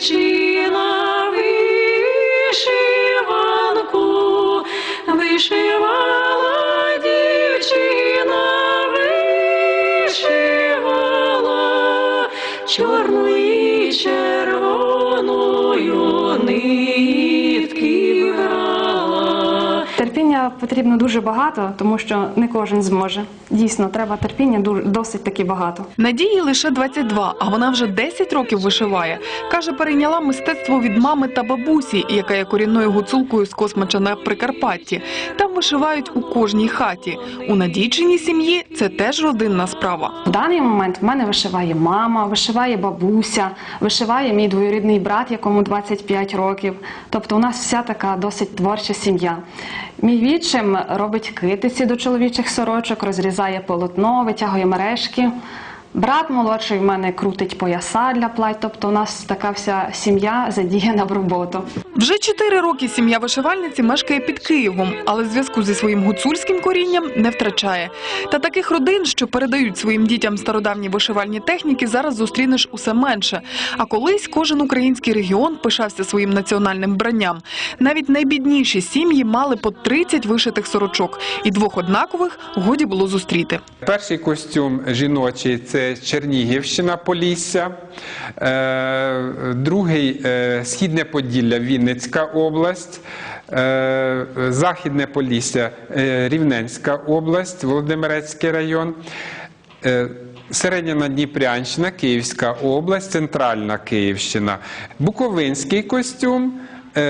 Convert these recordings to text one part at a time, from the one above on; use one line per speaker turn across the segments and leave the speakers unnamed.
дівчина
Терпіння потрібно дуже багато, тому що не кожен зможе. Дійсно, треба терпіння досить таки багато.
Надії лише 22, а вона вже 10 років вишиває. Каже, перейняла мистецтво від мами та бабусі, яка є корінною гуцулкою з Космача на Прикарпатті. Там вишивають у кожній хаті. У надійчиній сім'ї це теж родинна справа.
В даний момент в мене вишиває мама, вишиває бабуся, вишиває мій двоюрідний брат, якому 25 років. Тобто у нас вся така досить творча сім'я. Мій відчим робить китиці до чоловічих сорочок, розрізає полотно, витягує мережки. Брат молодший в мене крутить пояса для плать, тобто у нас така вся сім'я задіяна в роботу.
Вже 4 роки сім'я вишивальниці мешкає під Києвом, але зв'язку зі своїм гуцульським корінням не втрачає. Та таких родин, що передають своїм дітям стародавні вишивальні техніки, зараз зустрінеш усе менше. А колись кожен український регіон пишався своїм національним вбранням. Навіть найбідніші сім'ї мали по 30 вишитих сорочок, і двох однакових годі було зустріти.
Перший костюм жіночий це Чернігівщина, Полісся. Е, Другий е, Східне Поділля, Вінницька область. Е, Західне Полісся, Рівненська область, Володимирецький район. Середня Надніпрянщина, Київська область, Центральна Київщина, Буковинський костюм,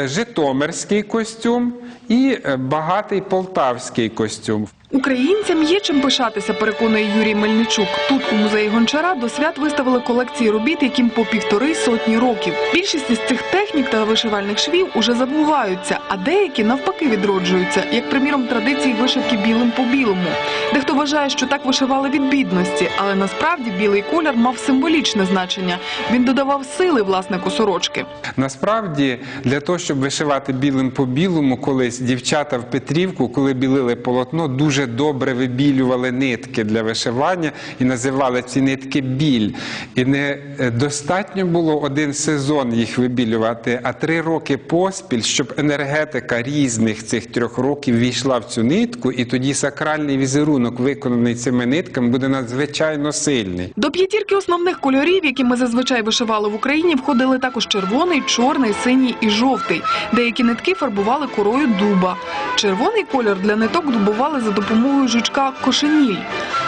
Житомирський костюм і багатий полтавський костюм.
Українцям є чим пишатися, переконує Юрій Мельничук. Тут у музеї Гончара до свят виставили колекції робіт, яким по півтори сотні років. Більшість із цих технік та вишивальних швів уже забуваються, а деякі навпаки відроджуються, як приміром традиції вишивки білим по білому. Дехто вважає, що так вишивали від бідності, але насправді білий колір мав символічне значення. Він додавав сили власнику сорочки.
Насправді, для того, щоб вишивати білим по білому, колись дівчата в Петрівку, коли білили полотно, дуже добре вибілювали нитки для вишивання і називали ці нитки біль. І не е, достатньо було один сезон їх вибілювати, а три роки поспіль, щоб енергетика різних цих трьох років війшла в цю нитку, і тоді сакральний візерунок, виконаний цими нитками, буде надзвичайно сильний.
До п'ятірки основних кольорів, які ми зазвичай вишивали в Україні, входили також червоний, чорний, синій і жовтий. Деякі нитки фарбували корою дуба. Червоний колір для ниток дубували за допомогою жучка кошеніль.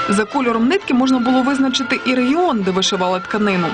За кольором нитки можна було визначити і регіон, де вишивали тканину.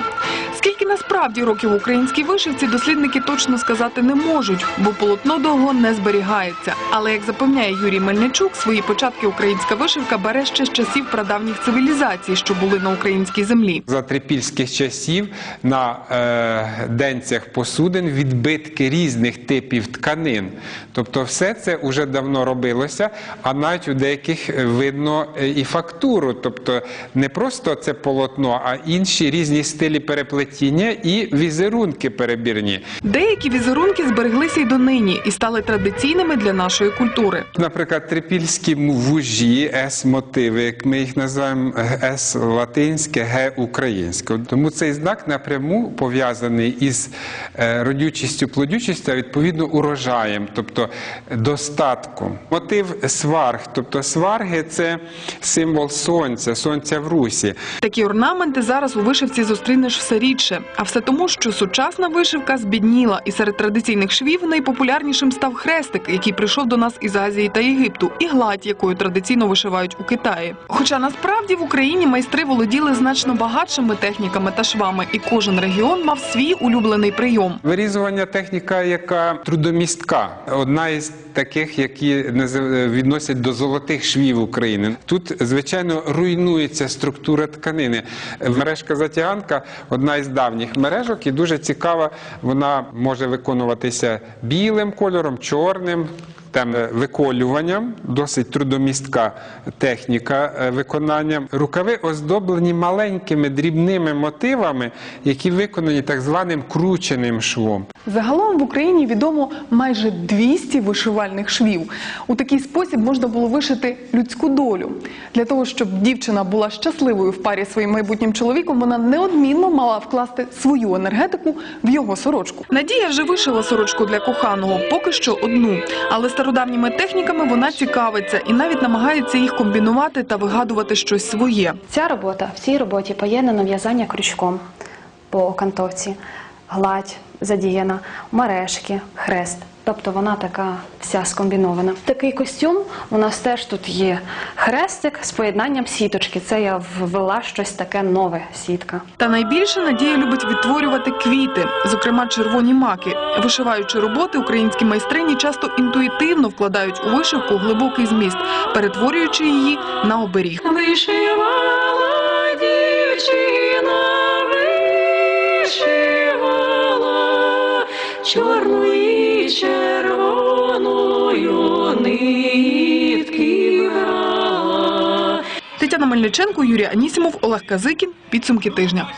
Насправді років українській вишивці дослідники точно сказати не можуть, бо полотно довго не зберігається. Але як запевняє Юрій Мельничук, свої початки українська вишивка бере ще з часів прадавніх цивілізацій, що були на українській землі.
За трипільських часів на е, денцях посудин відбитки різних типів тканин. Тобто все це вже давно робилося, а навіть у деяких е, видно е, і фактуру. Тобто не просто це полотно, а інші різні стилі переплетіння і візерунки перебірні.
Деякі візерунки збереглися й донині і стали традиційними для нашої культури.
Наприклад, трипільські вужі, С-мотиви, як ми їх називаємо С латинське, Г українське. Тому цей знак напряму пов'язаний із е, родючістю, плодючістю, а відповідно урожаєм, тобто достатком. Мотив сварг, тобто сварги це символ сонця, сонця в русі.
Такі орнаменти зараз у вишивці зустрінеш все рідше. А все тому, що сучасна вишивка збідніла, і серед традиційних швів найпопулярнішим став хрестик, який прийшов до нас із Азії та Єгипту, і гладь, якою традиційно вишивають у Китаї. Хоча насправді в Україні майстри володіли значно багатшими техніками та швами, і кожен регіон мав свій улюблений прийом.
Вирізування техніка, яка трудомістка, одна із таких, які відносять до золотих швів України. Тут, звичайно, руйнується структура тканини. Мережка затяганка одна із давніх мережок, і дуже цікава. Вона може виконуватися білим кольором, чорним. Тем е, виколюванням, досить трудомістка техніка е, виконання. Рукави оздоблені маленькими дрібними мотивами, які виконані так званим крученим швом.
Загалом в Україні відомо майже 200 вишивальних швів. У такий спосіб можна було вишити людську долю. Для того, щоб дівчина була щасливою в парі своїм майбутнім чоловіком, вона неодмінно мала вкласти свою енергетику в його сорочку. Надія вже вишила сорочку для коханого, поки що одну. Але стародавніми техніками вона цікавиться і навіть намагається їх комбінувати та вигадувати щось своє.
Ця робота в цій роботі поєднано в'язання крючком по окантовці, гладь задіяна, мережки, хрест. Тобто вона така вся скомбінована. Такий костюм у нас теж тут є хрестик з поєднанням сіточки. Це я ввела щось таке нове сітка.
Та найбільше Надія любить відтворювати квіти, зокрема червоні маки. Вишиваючи роботи, українські майстрині часто інтуїтивно вкладають у вишивку глибокий зміст, перетворюючи її на оберіг.
Вишивала чорною і червоною нитки брала.
Тетяна Мельниченко, Юрій Анісімов, Олег Казикін. Підсумки тижня.